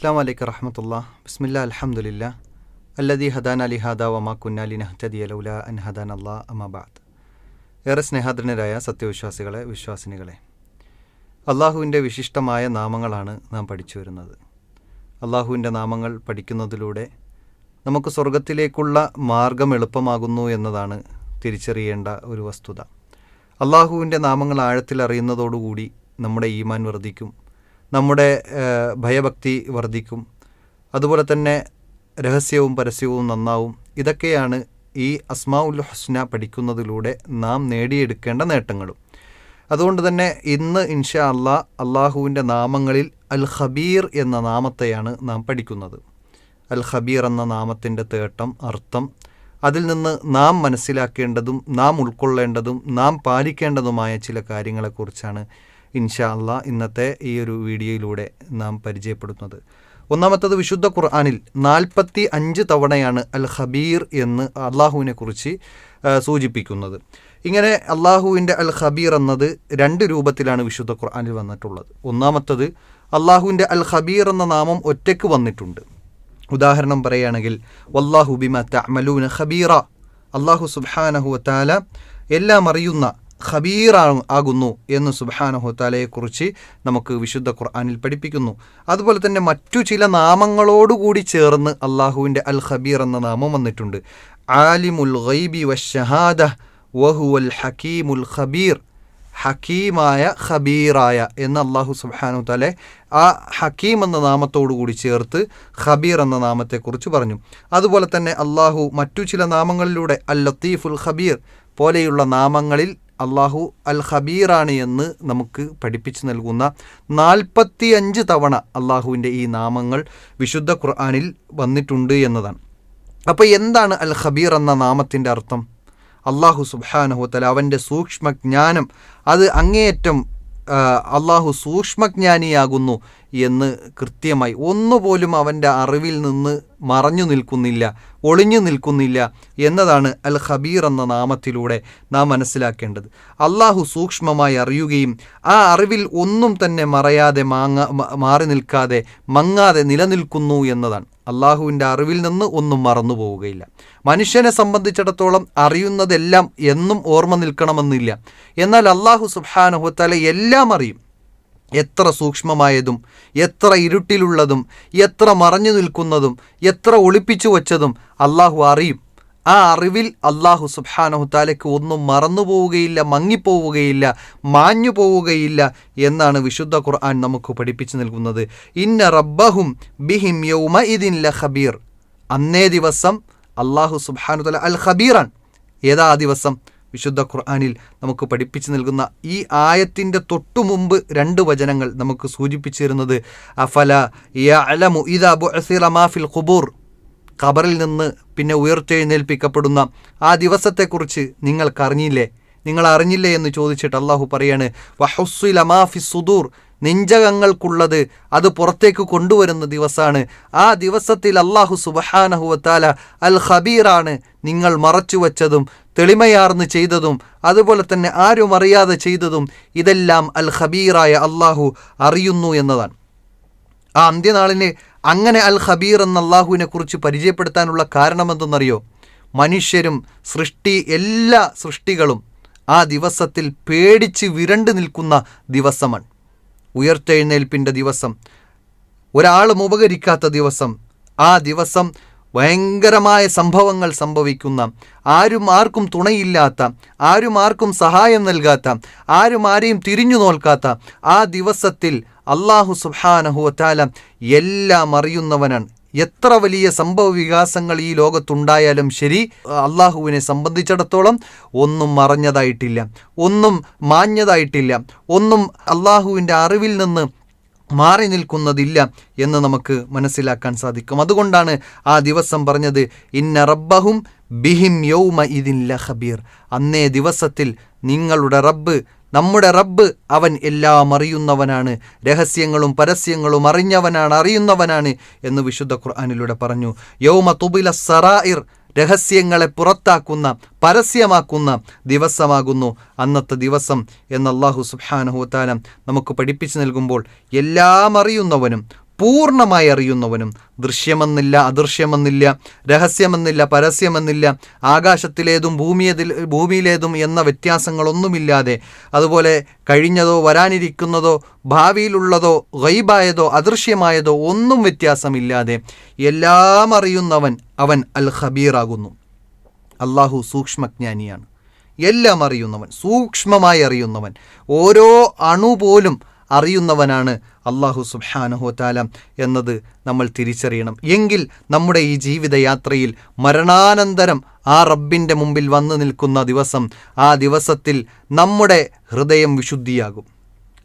അസ്സാം വലൈക്കും റഹമത്തുള്ള ബിസ്മില്ല അലഹമുല്ല അല്ലദി ഹദാൻ അലി ഹദ വമാ കുന്നാലി നഹ്തദി അലൗല അൻ ഹദാൻ അള്ളാ അമാബാദ് ഏറെ സ്നേഹാദരനരായ സത്യവിശ്വാസികളെ വിശ്വാസിനികളെ അള്ളാഹുവിന്റെ വിശിഷ്ടമായ നാമങ്ങളാണ് നാം പഠിച്ചു വരുന്നത്. അള്ളാഹുവിന്റെ നാമങ്ങൾ പഠിക്കുന്നതിലൂടെ നമുക്ക് സ്വർഗത്തിലേക്കുള്ള മാർഗം എളുപ്പമാകുന്നു എന്നതാണ് തിരിച്ചറിയേണ്ട ഒരു വസ്തുത. അള്ളാഹുവിന്റെ നാമങ്ങൾ ആഴത്തിൽ അറിയുന്നതോടുകൂടി നമ്മുടെ ഈമാൻ വർദ്ധിക്കും നമ്മുടെ ഭയഭക്തി വർദ്ധിക്കും. അതുപോലെ തന്നെ രഹസ്യവും പരസ്യവും നന്നാവും. ഇതൊക്കെയാണ് ഈ അസ്മാ ഉൽ ഹുസ്ന പഠിക്കുന്നതിലൂടെ നാം നേടിയെടുക്കേണ്ട നേട്ടങ്ങളും. അതുകൊണ്ട് തന്നെ ഇന്ന് ഇൻഷാ അള്ളാ അള്ളാഹുവിന്റെ നാമങ്ങളിൽ അൽ ഖബീർ എന്ന നാമത്തെയാണ് നാം പഠിക്കുന്നത്. അൽ ഖബീർ എന്ന നാമത്തിന്റെ തേട്ടം അർത്ഥം അതിൽ നിന്ന് നാം മനസ്സിലാക്കേണ്ടതും നാം ഉൾക്കൊള്ളേണ്ടതും നാം പാലിക്കേണ്ടതുമായ ചില കാര്യങ്ങളെക്കുറിച്ചാണ് ഇൻഷാ അള്ളാ ഇന്നത്തെ ഈ ഒരു വീഡിയോയിലൂടെ നാം പരിചയപ്പെടുത്തുന്നത് ഒന്നാമത്തത് വിശുദ്ധ ഖുർആാനിൽ നാൽപ്പത്തി അഞ്ച് തവണയാണ് അൽ ഹബീർ എന്ന് അള്ളാഹുവിനെ കുറിച്ച് സൂചിപ്പിക്കുന്നത്. ഇങ്ങനെ അള്ളാഹുവിന്റെ അൽ ഹബീർ എന്നത് രണ്ട് രൂപത്തിലാണ് വിശുദ്ധ ഖുർആാനിൽ വന്നിട്ടുള്ളത്. ഒന്നാമത്തത് അള്ളാഹുവിന്റെ അൽ ഹബീർ എന്ന നാമം ഒറ്റയ്ക്ക് വന്നിട്ടുണ്ട്. ഉദാഹരണം പറയുകയാണെങ്കിൽ വല്ലാഹു ബിമ തഅമലൂന ഖബീറ. അള്ളാഹു സുബാനഹു താല എല്ലാം അറിയുന്ന ഖബീർ ആകുന്നു എന്ന് സുബ്ഹാനഹു താലയെക്കുറിച്ച് നമുക്ക് വിശുദ്ധ ഖുർആാനിൽ പഠിപ്പിക്കുന്നു. അതുപോലെ തന്നെ മറ്റു ചില നാമങ്ങളോടുകൂടി ചേർന്ന് അള്ളാഹുവിന്റെ അൽ ഖബീർ എന്ന നാമം വന്നിട്ടുണ്ട്. ആലിമുൽ ഗൈബി വഷഹാദ വഹുവൽ ഹക്കീമുൽ ഖബീർ. ഹക്കീമായ ഖബീറായ എന്ന് അള്ളാഹു സുബ്ഹാനു തലെ ആ ഹക്കീം എന്ന നാമത്തോടു കൂടി ചേർത്ത് ഖബീർ എന്ന നാമത്തെക്കുറിച്ച് പറഞ്ഞു. അതുപോലെ തന്നെ അള്ളാഹു മറ്റു ചില നാമങ്ങളിലൂടെ അൽ ലത്തീഫുൽ ഖബീർ പോലെയുള്ള നാമങ്ങളിൽ അള്ളാഹു അൽ ഖബീറാണ് എന്ന് നമുക്ക് പഠിപ്പിച്ചു നൽകുന്ന നാൽപ്പത്തി അഞ്ച് തവണ അള്ളാഹുവിന്റെ ഈ നാമങ്ങൾ വിശുദ്ധ ഖുർആാനിൽ വന്നിട്ടുണ്ട് എന്നതാണ്. അപ്പോൾ എന്താണ് അൽ ഖബീർ എന്ന നാമത്തിന്റെ അർത്ഥം? അള്ളാഹു സുബാനഹുത്തല അവന്റെ സൂക്ഷ്മജ്ഞാനം അത് അങ്ങേയറ്റം അള്ളാഹു സൂക്ഷ്മജ്ഞാനിയാകുന്നു എന്ന് കൃത്യമായി ഒന്നുപോലും അവന്റെ അറിവിൽ നിന്ന് മറഞ്ഞു നിൽക്കുന്നില്ല ഒളിഞ്ഞു നിൽക്കുന്നില്ല എന്നതാണ് അൽ ഖബീർ എന്ന നാമത്തിലൂടെ നാം മനസ്സിലാക്കേണ്ടത്. അള്ളാഹു സൂക്ഷ്മമായി അറിയുകയും ആ അറിവിൽ ഒന്നും തന്നെ മറയാതെ മാങ്ങ മാറി നിൽക്കാതെ മങ്ങാതെ നിലനിൽക്കുന്നു എന്നതാണ്. അള്ളാഹുവിന്റെ അറിവിൽ നിന്ന് ഒന്നും മറന്നു പോവുകയില്ല. മനുഷ്യനെ സംബന്ധിച്ചിടത്തോളം അറിയുന്നതെല്ലാം എന്നും ഓർമ്മ നിൽക്കണമെന്നില്ല. എന്നാൽ അള്ളാഹു സുബ്ഹാനഹുത്തല എല്ലാം അറിയും. എത്ര സൂക്ഷ്മമായതും എത്ര ഇരുട്ടിലുള്ളതും എത്ര മറഞ്ഞു നിൽക്കുന്നതും എത്ര ഒളിപ്പിച്ചു വച്ചതും അള്ളാഹു അറിയും. ആ അറിവിൽ അള്ളാഹു സുബാനഹുത്താലയ്ക്ക് ഒന്നും മറന്നു പോവുകയില്ല മങ്ങിപ്പോവുകയില്ല മാഞ്ഞു പോവുകയില്ല എന്നാണ് വിശുദ്ധ ഖുർആൻ നമുക്ക് പഠിപ്പിച്ചു നൽകുന്നത്. ഇന്ന റബ്ബഹും ബിഹിം യൗമ ഇതിൻ ല അന്നേ ദിവസം അള്ളാഹു സുബ്ഹാനുതല അൽ ഖബീറാൻ ഏതാ ദിവസം? വിശുദ്ധ ഖുർആാനിൽ നമുക്ക് പഠിപ്പിച്ചു നൽകുന്ന ഈ ആയത്തിന്റെ തൊട്ടു മുമ്പ് രണ്ട് വചനങ്ങൾ നമുക്ക് സൂചിപ്പിച്ചിരുന്നത് അഫല അഫല അലമു ഇദാ ബുഅസിറ മാ ഫിൽ ഖുബൂർ. ഖബറിൽ നിന്ന് പിന്നെ ഉയർത്തെഴുന്നേൽപ്പിക്കപ്പെടുന്ന ആ ദിവസത്തെക്കുറിച്ച് നിങ്ങൾക്കറിഞ്ഞില്ലേ? നിങ്ങൾ അറിഞ്ഞില്ലേ എന്ന് ചോദിച്ചിട്ട് അള്ളാഹു പറയാണ് വഹുസുൽ അമാഫി സുദൂർ. നെഞ്ചകങ്ങൾക്കുള്ളത് അത് പുറത്തേക്ക് കൊണ്ടുവരുന്ന ദിവസമാണ് ആ ദിവസത്തിൽ അള്ളാഹു സുബഹാനഹുവത്താല അൽ ഖബീറാണ് നിങ്ങൾ മറച്ചുവച്ചതും തെളിമയാർന്ന് ചെയ്തതും അതുപോലെ തന്നെ ആരും അറിയാതെ ചെയ്തതും ഇതെല്ലാം അൽ ഖബീറായ അള്ളാഹു അറിയുന്നു എന്നതാണ്. ആ അന്ത്യനാളിന് അങ്ങനെ അൽ ഖബീർ എന്ന അള്ളാഹുവിനെ കുറിച്ച് പരിചയപ്പെടുത്താനുള്ള കാരണമെന്തെന്നറിയോ? മനുഷ്യരും സൃഷ്ടി എല്ലാ സൃഷ്ടികളും ആ ദിവസത്തിൽ പേടിച്ച് വിരണ്ടു നിൽക്കുന്ന ദിവസമാണ്. ഉയർത്തെഴുന്നേൽപ്പിന്റെ ദിവസം ഒരാളും ഉപകരിക്കാത്ത ദിവസം. ആ ദിവസം ഭയങ്കരമായ സംഭവങ്ങൾ സംഭവിക്കുന്ന ആരും ആർക്കും തുണയില്ലാത്ത ആരും ആർക്കും സഹായം നൽകാത്ത ആരും ആരെയും തിരിഞ്ഞു നോൽക്കാത്ത ആ ദിവസത്തിൽ അള്ളാഹു സുഹാനഹുവറ്റാല എല്ലാം അറിയുന്നവനാണ്. എത്ര വലിയ സംഭവ വികാസങ്ങൾ ഈ ലോകത്തുണ്ടായാലും ശരി അള്ളാഹുവിനെ സംബന്ധിച്ചിടത്തോളം ഒന്നും മറഞ്ഞതായിട്ടില്ല ഒന്നും മാഞ്ഞതായിട്ടില്ല ഒന്നും അള്ളാഹുവിന്റെ അറിവിൽ നിന്ന് മാറി നിൽക്കുന്നതില്ല എന്ന് നമുക്ക് മനസ്സിലാക്കാൻ സാധിക്കും. അതുകൊണ്ടാണ് ആ ദിവസം പറഞ്ഞത് ഇന്ന റബ്ബഹും ബിഹിം യൗമ ഇതിൻ ലഹബീർ അന്നേ ദിവസത്തിൽ നിങ്ങളുടെ റബ്ബ് നമ്മുടെ റബ്ബ് അവൻ എല്ലാം അറിയുന്നവനാണ് രഹസ്യങ്ങളും പരസ്യങ്ങളും അറിഞ്ഞവനാണ് അറിയുന്നവനാണ് എന്ന് വിശുദ്ധ ഖുർആാനിലൂടെ പറഞ്ഞു. യൗമ തുബില സറായിർ രഹസ്യങ്ങളെ പുറത്താക്കുന്ന പരസ്യമാക്കുന്ന ദിവസമാകുന്നു. അന്നത്തെ ദിവസം എന്ന് അള്ളാഹു സുബ്ഹാനഹുത്താലം നമുക്ക് പഠിപ്പിച്ചു നൽകുമ്പോൾ എല്ലാം അറിയുന്നവനും പൂർണമായി അറിയുന്നവനും ദൃശ്യമെന്നില്ല അദൃശ്യമെന്നില്ല രഹസ്യമെന്നില്ല പരസ്യമെന്നില്ല ആകാശത്തിലേതും ഭൂമിയതിൽ ഭൂമിയിലേതും എന്ന വ്യത്യാസങ്ങളൊന്നുമില്ലാതെ അതുപോലെ കഴിഞ്ഞതോ വരാനിരിക്കുന്നതോ ഭാവിയിലുള്ളതോ ഗൈബായതോ അദൃശ്യമായതോ ഒന്നും വ്യത്യാസമില്ലാതെ എല്ലാം അറിയുന്നവൻ അവൻ അൽ ഖബീറാകുന്നു അള്ളാഹു സൂക്ഷ്മജ്ഞാനിയാണ്. എല്ലാം അറിയുന്നവൻ സൂക്ഷ്മമായി അറിയുന്നവൻ. ഓരോ അണു പോലും അറിയുന്നവനാണ് അള്ളാഹു സുബാനഹുത്താല എന്നത് നമ്മൾ തിരിച്ചറിയണം. എങ്കിൽ നമ്മുടെ ഈ ജീവിതയാത്രയിൽ മരണാനന്തരം ആ റബ്ബിന്റെ മുമ്പിൽ വന്നു നിൽക്കുന്ന ദിവസം ആ ദിവസത്തിൽ നമ്മുടെ ഹൃദയം വിശുദ്ധിയാകും.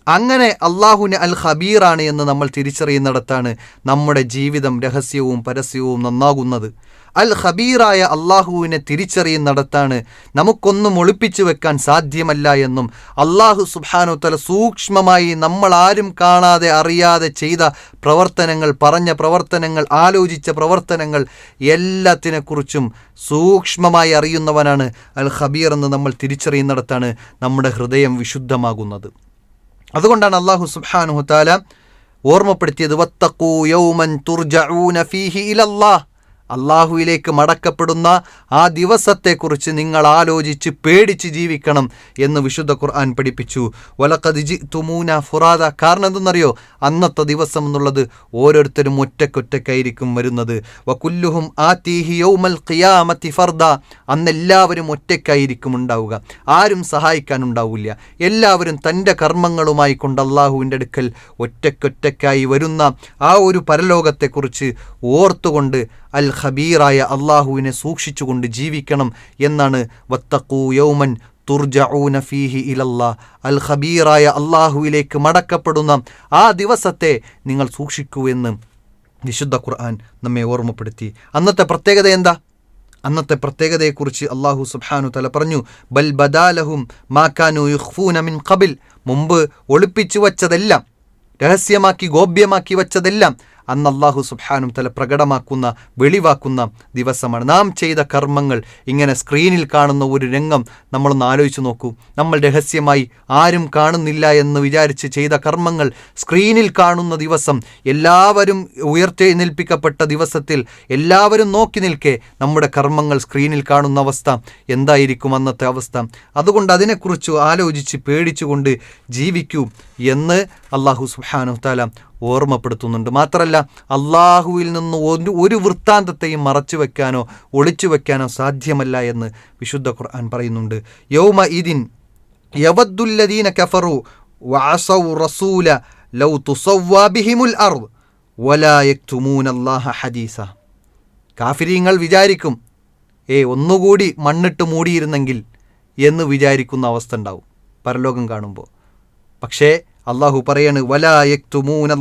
അങ്ങനെ അള്ളാഹുന് അൽ ഖബീറാണ് എന്ന് നമ്മൾ തിരിച്ചറിയുന്നിടത്താണ് നമ്മുടെ ജീവിതം രഹസ്യവും പരസ്യവും നന്നാകുന്നത്. അൽ ഖബീറായ അള്ളാഹുവിനെ തിരിച്ചറിയുന്നിടത്താണ് നമുക്കൊന്നും ഒളിപ്പിച്ചു വെക്കാൻ സാധ്യമല്ല എന്നും അള്ളാഹു സുബാനു തല സൂക്ഷ്മമായി നമ്മൾ ആരും കാണാതെ അറിയാതെ ചെയ്ത പ്രവർത്തനങ്ങൾ പറഞ്ഞ പ്രവർത്തനങ്ങൾ ആലോചിച്ച പ്രവർത്തനങ്ങൾ എല്ലാത്തിനെക്കുറിച്ചും സൂക്ഷ്മമായി അറിയുന്നവനാണ് അൽ ഖബീർ എന്ന് നമ്മൾ തിരിച്ചറിയുന്നിടത്താണ് നമ്മുടെ ഹൃദയം വിശുദ്ധമാകുന്നത്. അതുകൊണ്ടാണ് അള്ളാഹു സുബാനുഹുത്താല താല ഓർമ്മപ്പെടുത്തിയത് വത്തക്കൂ യൗമൻ തുർജഊന ഫീഹി ഇലല്ലാഹ്. അള്ളാഹുവിലേക്ക് മടക്കപ്പെടുന്ന ആ ദിവസത്തെക്കുറിച്ച് നിങ്ങൾ ആലോചിച്ച് പേടിച്ച് ജീവിക്കണം എന്ന് വിശുദ്ധ ഖുർആൻ പഠിപ്പിച്ചു. വലക്കതിജി തുമൂന ഫുറാദ. കാരണം എന്തെന്നറിയോ? അന്നത്തെ ദിവസം എന്നുള്ളത് ഓരോരുത്തരും ഒറ്റക്കൊറ്റക്കായിരിക്കും വരുന്നത്. വക്കുല്ലുഹും ആ തീഹി യൗമൽ ഖിയാമത്തി ഫർദ. അന്നെല്ലാവരും ഒറ്റയ്ക്കായിരിക്കും ഉണ്ടാവുക. ആരും സഹായിക്കാനുണ്ടാവില്ല. എല്ലാവരും തന്റെ കർമ്മങ്ങളുമായി കൊണ്ട് അള്ളാഹുവിന്റെ അടുക്കൽ ഒറ്റക്കൊറ്റക്കായി വരുന്ന ആ ഒരു പരലോകത്തെക്കുറിച്ച് ഓർത്തുകൊണ്ട് അൽ ഖബീറായ അള്ളാഹുവിനെ സൂക്ഷിച്ചുകൊണ്ട് ജീവിക്കണം എന്നാണ് വത്തക്കൂ യൗമൻ തുർജഊന ഫീഹി ഇലല്ലാ. അൽ ഖബീറായ അള്ളാഹുവിലേക്ക് മടക്കപ്പെടുന്ന ആ ദിവസത്തെ നിങ്ങൾ സൂക്ഷിക്കൂ എന്ന് വിശുദ്ധ ഖുർആൻ നമ്മെ ഓർമ്മപ്പെടുത്തി. അന്നത്തെ പ്രത്യേകത എന്താ? അന്നത്തെ പ്രത്യേകതയെക്കുറിച്ച് അള്ളാഹു സുബ്ഹാനു തല പറഞ്ഞു ബൽ ബദാലഹും മാക്കാനു യുഖ്ഫൂന മിൻ കബിൽ മുമ്പ് ഒളിപ്പിച്ചു വച്ചതെല്ലാം രഹസ്യമാക്കി ഗോപ്യമാക്കി വച്ചതെല്ലാം അന്ന് അള്ളാഹു സുബ്ഹാനും തല പ്രകടമാക്കുന്ന വെളിവാക്കുന്ന ദിവസമാണ്. നാം ചെയ്ത കർമ്മങ്ങൾ ഇങ്ങനെ സ്ക്രീനിൽ കാണുന്ന ഒരു രംഗം നമ്മളൊന്ന് ആലോചിച്ച് നോക്കൂ. നമ്മൾ രഹസ്യമായി ആരും കാണുന്നില്ല എന്ന് വിചാരിച്ച് ചെയ്ത കർമ്മങ്ങൾ സ്ക്രീനിൽ കാണുന്ന ദിവസം എല്ലാവരും ഉയർത്തെഴുന്നേൽപ്പിക്കപ്പെട്ട ദിവസത്തിൽ എല്ലാവരും നോക്കി നിൽക്കെ നമ്മുടെ കർമ്മങ്ങൾ സ്ക്രീനിൽ കാണുന്ന അവസ്ഥ എന്തായിരിക്കും അന്നത്തെ അവസ്ഥ? അതുകൊണ്ട് അതിനെക്കുറിച്ച് ആലോചിച്ച് പേടിച്ചുകൊണ്ട് ജീവിക്കൂ എന്ന് അള്ളാഹു സുബാനു താല ഓർമ്മപ്പെടുത്തുന്നുണ്ട്. മാത്രമല്ല അള്ളാഹുവിൽ നിന്ന് ഒരു ഒരു വൃത്താന്തത്തെയും മറച്ചു വെക്കാനോ ഒളിച്ചു വെക്കാനോ സാധ്യമല്ല എന്ന് വിശുദ്ധ ഖുർആൻ പറയുന്നുണ്ട്. യൗമ ഇതിൻ യവദ്ദുല്ലദീന കഫറു വാസൗ റസൂല ലൗ തുസവ്വാബിഹിമുൽ അർദ് വലാ യക്തുമൂന അല്ലാഹ ഹദീസ. കാഫിരിങ്ങൾ വിചാരിക്കും ഏ ഒന്നുകൂടി മണ്ണിട്ട് മൂടിയിരുന്നെങ്കിൽ എന്ന് വിചാരിക്കുന്ന അവസ്ഥ ഉണ്ടാവും പരലോകം കാണുമ്പോൾ. പക്ഷേ അള്ളാഹു പറയാണ് വലായക്തുമൂൻ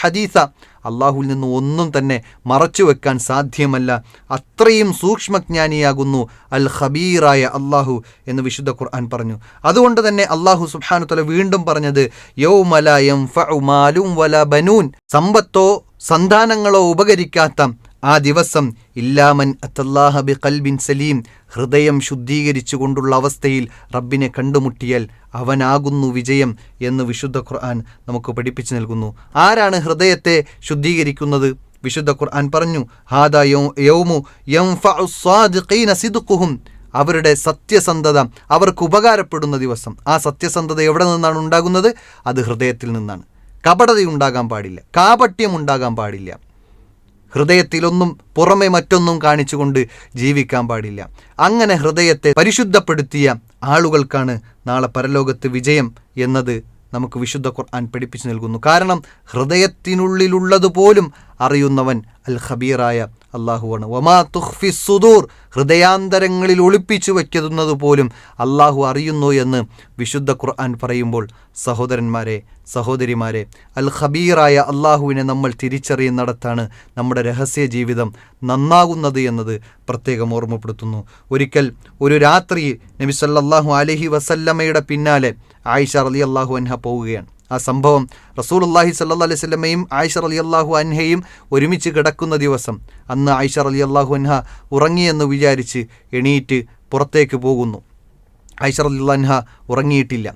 ഹദീസ. അള്ളാഹുവിൽ നിന്ന് ഒന്നും തന്നെ മറച്ചു വെക്കാൻ സാധ്യമല്ല. അത്രയും സൂക്ഷ്മജ്ഞാനിയാകുന്നു അൽ ഖബീറായ അള്ളാഹു എന്ന് വിശുദ്ധ ഖുർആൻ പറഞ്ഞു. അതുകൊണ്ട് തന്നെ അള്ളാഹു സുബാനു തല വീണ്ടും പറഞ്ഞത് യൗമല യംഫഉ ഫുമാലും വല ബനൂൻ. സമ്പത്തോ സന്താനങ്ങളോ ഉപകരിക്കാത്ത ആ ദിവസം ഇല്ലാമൻ അത്തല്ലാഹ ബി കൽബിൻ സലീം. ഹൃദയം ശുദ്ധീകരിച്ചു കൊണ്ടുള്ള അവസ്ഥയിൽ റബ്ബിനെ കണ്ടുമുട്ടിയാൽ അവനാകുന്നു വിജയം എന്ന് വിശുദ്ധ ഖുർആൻ നമുക്ക് പഠിപ്പിച്ചു നൽകുന്നു. ആരാണ് ഹൃദയത്തെ ശുദ്ധീകരിക്കുന്നത്? വിശുദ്ധ ഖുർആൻ പറഞ്ഞു ഹാദ യൗമു അവരുടെ സത്യസന്ധത അവർക്ക് ഉപകാരപ്പെടുന്ന ദിവസം. ആ സത്യസന്ധത എവിടെ നിന്നാണ് ഉണ്ടാകുന്നത്? അത് ഹൃദയത്തിൽ നിന്നാണ്. കപടതയുണ്ടാകാൻ പാടില്ല. കാപട്യം ഉണ്ടാകാൻ പാടില്ല. ഹൃദയത്തിലൊന്നും പുറമെ മറ്റൊന്നും കാണിച്ചുകൊണ്ട് ജീവിക്കാൻ പാടില്ല. അങ്ങനെ ഹൃദയത്തെ പരിശുദ്ധപ്പെടുത്തിയ ആളുകൾക്കാണ് നാളെ പരലോകത്ത് വിജയം എന്നത് നമുക്ക് വിശുദ്ധ ഖുർആൻ പഠിപ്പിച്ചു നൽകുന്നു. കാരണം ഹൃദയത്തിനുള്ളിലുള്ളത് പോലും അറിയുന്നവൻ അൽ ഖബീറായ അള്ളാഹുവാണ് വമാ തുഹ്ഫി സുദൂർ ഹൃദയാന്തരങ്ങളിൽ ഒളിപ്പിച്ചു വയ്ക്കുന്നത് പോലും അള്ളാഹു അറിയുന്നു എന്ന് വിശുദ്ധ ഖുർആൻ പറയുമ്പോൾ സഹോദരന്മാരെ സഹോദരിമാരെ അൽ ഖബീറായ അള്ളാഹുവിനെ നമ്മൾ തിരിച്ചറിയുന്നിടത്താണ് നമ്മുടെ രഹസ്യ ജീവിതം നന്നാകുന്നത് എന്നത് പ്രത്യേകം ഓർമ്മപ്പെടുത്തുന്നു. ഒരിക്കൽ ഒരു രാത്രി നബി അലഹി വസല്ലമ്മയുടെ പിന്നാലെ ആയിഷ റലി അള്ളാഹു അൻഹ പോവുകയാണ്. ആ സംഭവം റസൂൽ അള്ളാഹി സല്ലാ അലൈഹി സ്വലമയും ആയിഷ അലി അള്ളാഹു അൻഹയും ഒരുമിച്ച് കിടക്കുന്ന ദിവസം അന്ന് ആയിഷ അലി അള്ളാഹു അൻഹ ഉറങ്ങിയെന്ന് വിചാരിച്ച് എണീറ്റ് പുറത്തേക്ക് പോകുന്നു. ആയിഷ അലി അൻഹ ഉറങ്ങിയിട്ടില്ല.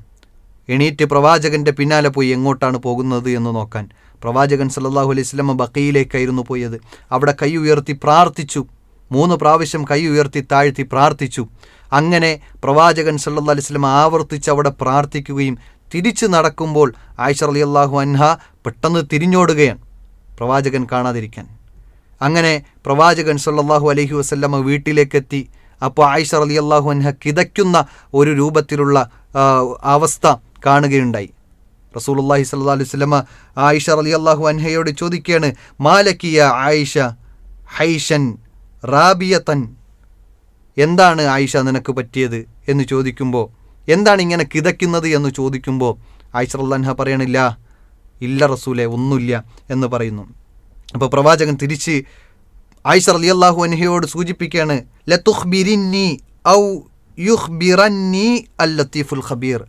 എണീറ്റ് പ്രവാചകന്റെ പിന്നാലെ പോയി എങ്ങോട്ടാണ് പോകുന്നത് എന്ന് നോക്കാൻ. പ്രവാചകൻ സല്ലാഹു അലൈഹി സ്വലമ ബക്കയിലേക്കായിരുന്നു പോയത്. അവിടെ കൈ ഉയർത്തി പ്രാർത്ഥിച്ചു. മൂന്ന് പ്രാവശ്യം കൈ ഉയർത്തി താഴ്ത്തി പ്രാർത്ഥിച്ചു. അങ്ങനെ പ്രവാചകൻ സല്ലല്ലാഹു അലൈഹി വസല്ലമ ആവർത്തിച്ച് അവിടെ പ്രാർത്ഥിക്കുകയും തിരിച്ചു നടക്കുമ്പോൾ ആയിഷ അള്ളാഹു അൻഹ പെട്ടെന്ന് തിരിഞ്ഞോടുകയാണ് പ്രവാചകൻ കാണാതിരിക്കാൻ. അങ്ങനെ പ്രവാചകൻ സല്ലാഹു അലഹി വസ്ല്ലമ്മ വീട്ടിലേക്കെത്തി. അപ്പോൾ ആയിഷ അള്ളാഹു അൻഹ കിതയ്ക്കുന്ന ഒരു രൂപത്തിലുള്ള അവസ്ഥ കാണുകയുണ്ടായി. റസൂലുള്ളാഹി സല്ലാ അലൈഹി സ്വലമ ആയിഷ അള്ളാഹു അൻഹയോട് ചോദിക്കുകയാണ് മാലക്കിയ ആയിഷ ഹൈഷൻ റാബിയത്തൻ എന്താണ് ആയിഷ നിനക്ക് പറ്റിയത് എന്ന് ചോദിക്കുമ്പോൾ എന്താണ് ഇങ്ങനെ കിതയ്ക്കുന്നത് എന്ന് ചോദിക്കുമ്പോൾ ആയിഷ റല്ലാൻഹ പറയണില്ല ഇല്ല റസൂലെ ഒന്നുമില്ല എന്ന് പറയുന്നു. അപ്പോൾ പ്രവാചകൻ തിരിച്ച് ആയിഷ അലി അള്ളാഹു അൻഹയോട് സൂചിപ്പിക്കുകയാണ് ലതുഖ്ബിരിന്നി ഔ യുഖ്ബിറന്നി അൽ ലത്തീഫുൽ ഖബീർ.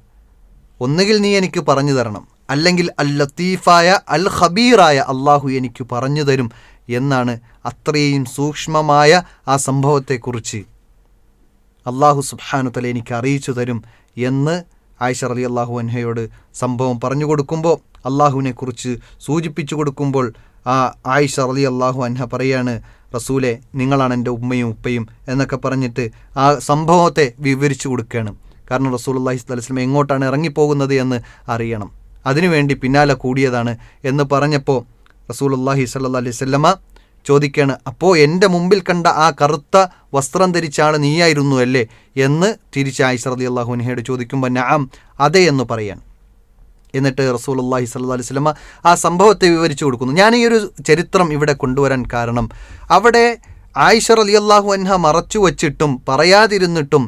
ഒന്നുകിൽ നീ എനിക്ക് പറഞ്ഞു തരണം അല്ലെങ്കിൽ അൽ ലത്തീഫായ അൽ ഖബീറായ അള്ളാഹു എനിക്ക് പറഞ്ഞു തരും എന്നാണ് അത്രയും സൂക്ഷ്മമായ ആ സംഭവത്തെക്കുറിച്ച്. അള്ളാഹു സുബ്ഹാനു തല എനിക്ക് അറിയിച്ചു തരും എന്ന് ആയിഷ അലി അള്ളാഹു അൻഹയോട് സംഭവം പറഞ്ഞു കൊടുക്കുമ്പോൾ അള്ളാഹുവിനെ കുറിച്ച് സൂചിപ്പിച്ചു കൊടുക്കുമ്പോൾ ആ ആയിഷ അലി അള്ളാഹു അൻഹ പറയാണ് റസൂലെ നിങ്ങളാണ് എന്റെ ഉമ്മയും ഉപ്പയും എന്നൊക്കെ പറഞ്ഞിട്ട് ആ സംഭവത്തെ വിവരിച്ചു കൊടുക്കുകയാണ് കാരണം റസൂൽ അള്ളാഹി സ്വലം എങ്ങോട്ടാണ് ഇറങ്ങിപ്പോകുന്നത് എന്ന് അറിയണം. അതിനുവേണ്ടി പിന്നാലെ കൂടിയതാണ് എന്ന് പറഞ്ഞപ്പോൾ റസൂൽ അള്ളാഹി അലൈഹി സ്വല്ലമ ചോദിക്കുകയാണ് അപ്പോൾ എന്റെ മുമ്പിൽ കണ്ട ആ കറുത്ത വസ്ത്രം ധരിച്ചാണ് നീയായിരുന്നു അല്ലേ എന്ന് തിരിച്ച് ആയിഷ റതി അള്ളാഹുനഹയോട് ചോദിക്കുമ്പോൾ നാം അതെ എന്ന് പറയാൻ എന്നിട്ട് റസൂൽ അള്ളാഹി സല്ല അലൈഹി സ്വലമ ആ സംഭവത്തെ വിവരിച്ചു കൊടുക്കുന്നു. ഞാൻ ഈ ഒരു ചരിത്രം ഇവിടെ കൊണ്ടുവരാൻ കാരണം അവിടെ ആയിഷ അലി അള്ളാഹു അൻഹ മറച്ചു വച്ചിട്ടും പറയാതിരുന്നിട്ടും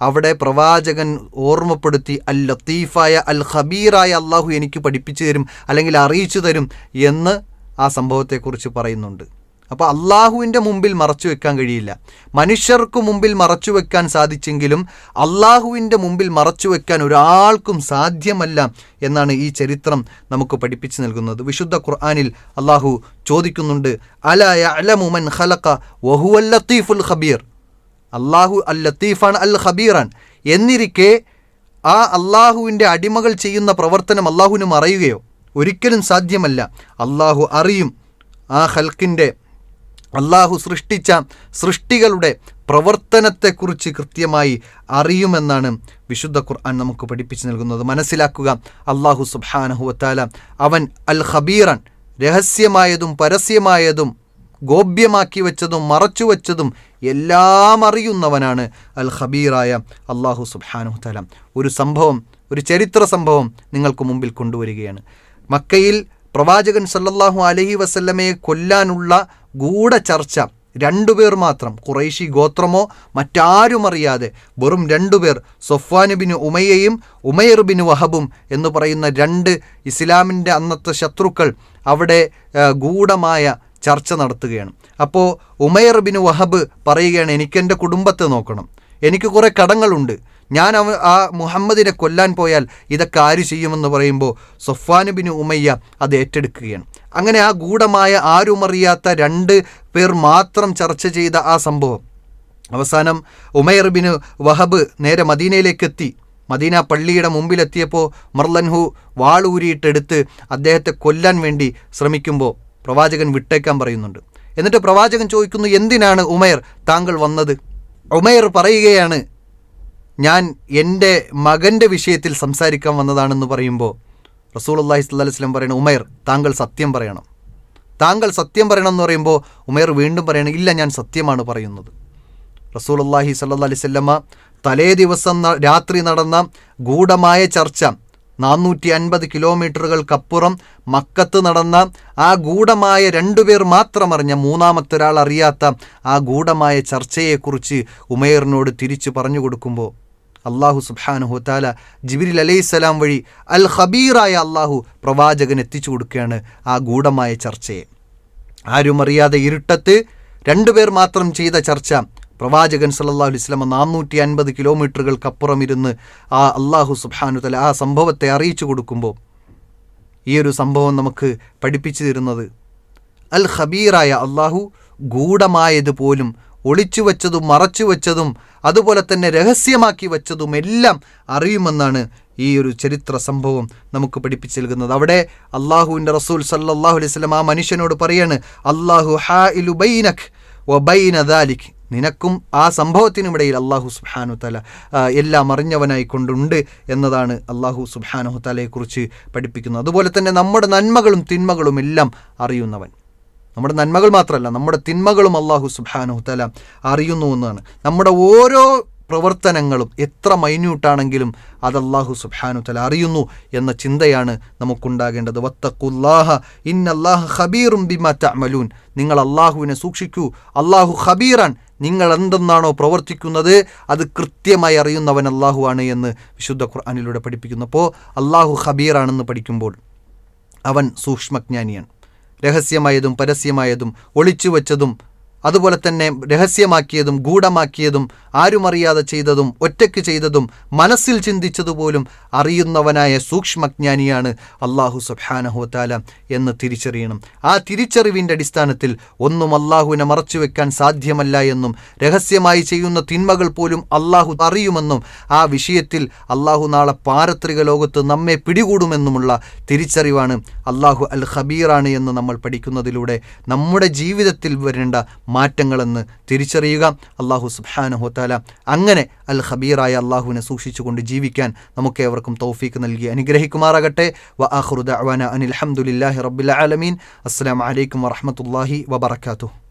അവിടെ പ്രവാചകൻ ഓർമ്മപ്പെടുത്തി അൽ ലത്തീഫായ അൽ ഖബീറായ അള്ളാഹു എനിക്ക് പഠിപ്പിച്ചു തരും അല്ലെങ്കിൽ അറിയിച്ചു തരും എന്ന് ആ സംഭവത്തെക്കുറിച്ച് പറയുന്നുണ്ട്. അപ്പോൾ അള്ളാഹുവിന്റെ മുമ്പിൽ മറച്ചു വെക്കാൻ കഴിയില്ല. മനുഷ്യർക്ക് മുമ്പിൽ മറച്ചു വെക്കാൻ സാധിച്ചെങ്കിലും അള്ളാഹുവിന്റെ മുമ്പിൽ മറച്ചു വെക്കാൻ ഒരാൾക്കും സാധ്യമല്ല എന്നാണ് ഈ ചരിത്രം നമുക്ക് പഠിപ്പിച്ചു നൽകുന്നത്. വിശുദ്ധ ഖുർആാനിൽ അള്ളാഹു ചോദിക്കുന്നുണ്ട് അല അലമുമൻ ഖലഖ വഹുവൽ ലത്തീഫുൽ ഖബീർ? അള്ളാഹു അൽ ലത്തീഫാണ് അൽ ഖബീറാൻ എന്നിരിക്കെ ആ അള്ളാഹുവിന്റെ അടിമകൾ ചെയ്യുന്ന പ്രവർത്തനം അള്ളാഹുവിനും അറിയുകയോ ഒരിക്കലും സാധ്യമല്ല. അള്ളാഹു അറിയും ആ ഹൽക്കിന്റെ അള്ളാഹു സൃഷ്ടിച്ച സൃഷ്ടികളുടെ പ്രവർത്തനത്തെക്കുറിച്ച് കൃത്യമായി അറിയുമെന്നാണ് വിശുദ്ധ ഖുർആൻ നമുക്ക് പഠിപ്പിച്ചു നൽകുന്നത്. മനസ്സിലാക്കുക അള്ളാഹു സുബാനഹുവത്താല അവൻ അൽ ഖബീറൻ രഹസ്യമായതും പരസ്യമായതും ഗോപ്യമാക്കി വെച്ചതും മറച്ചു വെച്ചതും എല്ലാം അറിയുന്നവനാണ് അൽ ഖബീറായ അള്ളാഹു സുബാനഹുത്താല താല ഒരു സംഭവം ഒരു ചരിത്ര സംഭവം നിങ്ങൾക്ക് മുമ്പിൽ കൊണ്ടുവരികയാണ്. മക്കയിൽ പ്രവാചകൻ സല്ലാഹു അലഹി വസല്ലമയെ കൊല്ലാനുള്ള ഗൂഢചർച്ച. രണ്ടുപേർ മാത്രം. ഖുറൈശി ഗോത്രമോ മറ്റാരും അറിയാതെ വെറും രണ്ടുപേർ. സൊഫ്വാനുബിന് ഉമയ്യയും ഉമയർ ബിൻ വഹബും എന്ന് പറയുന്ന രണ്ട് ഇസ്ലാമിന്റെ അന്നത്തെ ശത്രുക്കൾ അവിടെ ഗൂഢമായ ചർച്ച നടത്തുകയാണ്. അപ്പോൾ ഉമയർ ബിൻ വഹബ് പറയുകയാണ് എനിക്കെന്റെ കുടുംബത്തെ നോക്കണം. എനിക്ക് കുറേ കടങ്ങളുണ്ട്. ഞാൻ അവ ആ മുഹമ്മദിനെ കൊല്ലാൻ പോയാൽ ഇതൊക്കെ ആര് ചെയ്യുമെന്ന് പറയുമ്പോൾ സൊഫാൻ ബിൻ ഉമയ്യ അത് ഏറ്റെടുക്കുകയാണ്. അങ്ങനെ ആ ഗൂഢമായ ആരുമറിയാത്ത രണ്ട് പേർ മാത്രം ചർച്ച ചെയ്ത ആ സംഭവം. അവസാനം ഉമയർ ബിൻ വഹബ് നേരെ മദീനയിലേക്കെത്തി. മദീന പള്ളിയുടെ മുമ്പിലെത്തിയപ്പോൾ മർലൻഹു വാളൂരിയിട്ടെടുത്ത് അദ്ദേഹത്തെ കൊല്ലാൻ വേണ്ടി ശ്രമിക്കുമ്പോൾ പ്രവാചകൻ വിട്ടേക്കാൻ പറയുന്നുണ്ട്. എന്നിട്ട് പ്രവാചകൻ ചോദിക്കുന്നു എന്തിനാണ് ഉമയർ താങ്കൾ വന്നത്? ഉമയർ പറയുകയാണ് ഞാൻ എന്റെ മകന്റെ വിഷയത്തിൽ സംസാരിക്കാൻ വന്നതാണെന്ന് പറയുമ്പോൾ റസൂൽ അള്ളാഹി സ്വല്ലി പറയണം ഉമേർ താങ്കൾ സത്യം പറയണം. താങ്കൾ സത്യം പറയണം എന്ന് പറയുമ്പോൾ ഉമേർ വീണ്ടും പറയണം ഇല്ല ഞാൻ സത്യമാണ് പറയുന്നത്. റസൂൽ അള്ളാഹി സല്ലാ അലൈഹി സ്വല്ലമ്മ തലേ ദിവസം രാത്രി നടന്ന ഗൂഢമായ ചർച്ച നാനൂറ്റി അൻപത് കിലോമീറ്ററുകൾക്കപ്പുറം മക്കത്ത് നടന്ന ആ ഗൂഢമായ രണ്ടുപേർ മാത്രം അറിഞ്ഞ മൂന്നാമത്തെ ഒരാൾ അറിയാത്ത ആ ഗൂഢമായ ചർച്ചയെക്കുറിച്ച് ഉമേറിനോട് തിരിച്ചു പറഞ്ഞു കൊടുക്കുമ്പോൾ അള്ളാഹു സുബ്ഹാനഹു താല ജിബിരിൽ അലൈഹിസ്സലാം വഴി അൽ ഖബീറായ അള്ളാഹു പ്രവാചകൻ എത്തിച്ചു കൊടുക്കുകയാണ് ആ ഗൂഢമായ ചർച്ചയെ. ആരും അറിയാതെ ഇരുട്ടത്ത് രണ്ടുപേർ മാത്രം ചെയ്ത ചർച്ച പ്രവാചകൻ സല്ലാ അലൈഹി വസല്ലം നാനൂറ്റി അൻപത് കിലോമീറ്ററുകൾക്കപ്പുറം ഇരുന്ന് ആ അള്ളാഹു സുബ്ഹാനു തല ആ സംഭവത്തെ അറിയിച്ചു കൊടുക്കുമ്പോൾ ഈ ഒരു സംഭവം നമുക്ക് പഠിപ്പിച്ചു തരുന്നത് അൽ ഖബീറായ അള്ളാഹു ഗൂഢമായത് പോലും ഒളിച്ചു വച്ചതും മറച്ചു വച്ചതും അതുപോലെ തന്നെ രഹസ്യമാക്കി വച്ചതും എല്ലാം അറിയുമെന്നാണ് ഈ ഒരു ചരിത്ര സംഭവം നമുക്ക് പഠിപ്പിച്ചു നൽകുന്നത്. അവിടെ അള്ളാഹുവിന്റെ റസൂൽ സല്ലാഹു അലൈഹി വസല്ലം ആ മനുഷ്യനോട് പറയാണ് അള്ളാഹു ഹാ ഇലു വ ബൈന ദാലിക്. നിനക്കും ആ സംഭവത്തിനുമിടയിൽ അള്ളാഹു സുബാനു തല എല്ലാം അറിഞ്ഞവനായി കൊണ്ടുണ്ട് എന്നതാണ് അള്ളാഹു സുബ്ഹാനഹു തലയെക്കുറിച്ച് പഠിപ്പിക്കുന്നത്. അതുപോലെ തന്നെ നമ്മുടെ നന്മകളും തിന്മകളും എല്ലാം അറിയുന്നവൻ. നമ്മുടെ നന്മകൾ മാത്രമല്ല നമ്മുടെ തിന്മകളും അള്ളാഹു സുബ്ഹാനഹു തല അറിയുന്നു എന്നാണ്. നമ്മുടെ ഓരോ പ്രവർത്തനങ്ങളും എത്ര മൈന്യൂട്ടാണെങ്കിലും അത് അള്ളാഹു സുബാനു തല അറിയുന്നു എന്ന ചിന്തയാണ് നമുക്കുണ്ടാകേണ്ടത്. വത്തക്കുല്ലാഹ ഇന്നല്ലാഹ ഖബീറും ബിമ തഅമലൂൻ. നിങ്ങൾ അള്ളാഹുവിനെ സൂക്ഷിക്കൂ. അള്ളാഹു ഖബീറാൻ. നിങ്ങൾ എന്തെന്നാണോ പ്രവർത്തിക്കുന്നത് അത് കൃത്യമായി അറിയുന്നവൻ അള്ളാഹുവാണ് എന്ന് വിശുദ്ധ ഖുർആാനിലൂടെ പഠിപ്പിക്കുന്നു. അപ്പോൾ അള്ളാഹു ഖബീറാണെന്ന് പഠിക്കുമ്പോൾ അവൻ സൂക്ഷ്മജ്ഞാനിയാണ്. രഹസ്യമായതും പരസ്യമായതും ഒളിച്ചു വച്ചതും അതുപോലെ തന്നെ രഹസ്യമാക്കിയതും ഗൂഢമാക്കിയതും ആരുമറിയാതെ ചെയ്തതും ഒറ്റയ്ക്ക് ചെയ്തതും മനസ്സിൽ ചിന്തിച്ചതുപോലും അറിയുന്നവനായ സൂക്ഷ്മജ്ഞാനിയാണ് അള്ളാഹു സുബാനഹുത്താല എന്ന് തിരിച്ചറിയണം. ആ തിരിച്ചറിവിന്റെ അടിസ്ഥാനത്തിൽ ഒന്നും അള്ളാഹുവിനെ മറച്ചു വെക്കാൻ സാധ്യമല്ല എന്നും രഹസ്യമായി ചെയ്യുന്ന തിന്മകൾ പോലും അള്ളാഹു അറിയുമെന്നും ആ വിഷയത്തിൽ അള്ളാഹു നാളെ പാരത്രിക ലോകത്ത് നമ്മെ പിടികൂടുമെന്നുമുള്ള തിരിച്ചറിവാണ് അള്ളാഹു അൽ ഖബീറാണ് എന്ന് നമ്മൾ പഠിക്കുന്നതിലൂടെ നമ്മുടെ ജീവിതത്തിൽ വരേണ്ട മാറ്റങ്ങളെന്ന് തിരിച്ചറിയുക. അള്ളാഹു സുബാനഹുത്താല അങ്ങനെ അൽ ഖബീറായ അള്ളാഹുവിനെ സൂക്ഷിച്ചുകൊണ്ട് ജീവിക്കാൻ നമുക്കേവർക്കും തൗഫീക്ക് നൽകി അനുഗ്രഹിക്കുമാറാകട്ടെ. വ അഹ്റുദ് അവാന അനിൽ അഹമ്മദില്ലാഹി റബ്ബിൽ ആലമീൻ. അസ്സാം വലൈക്കും വറഹമത്തല്ലാഹി വബർക്കാത്തു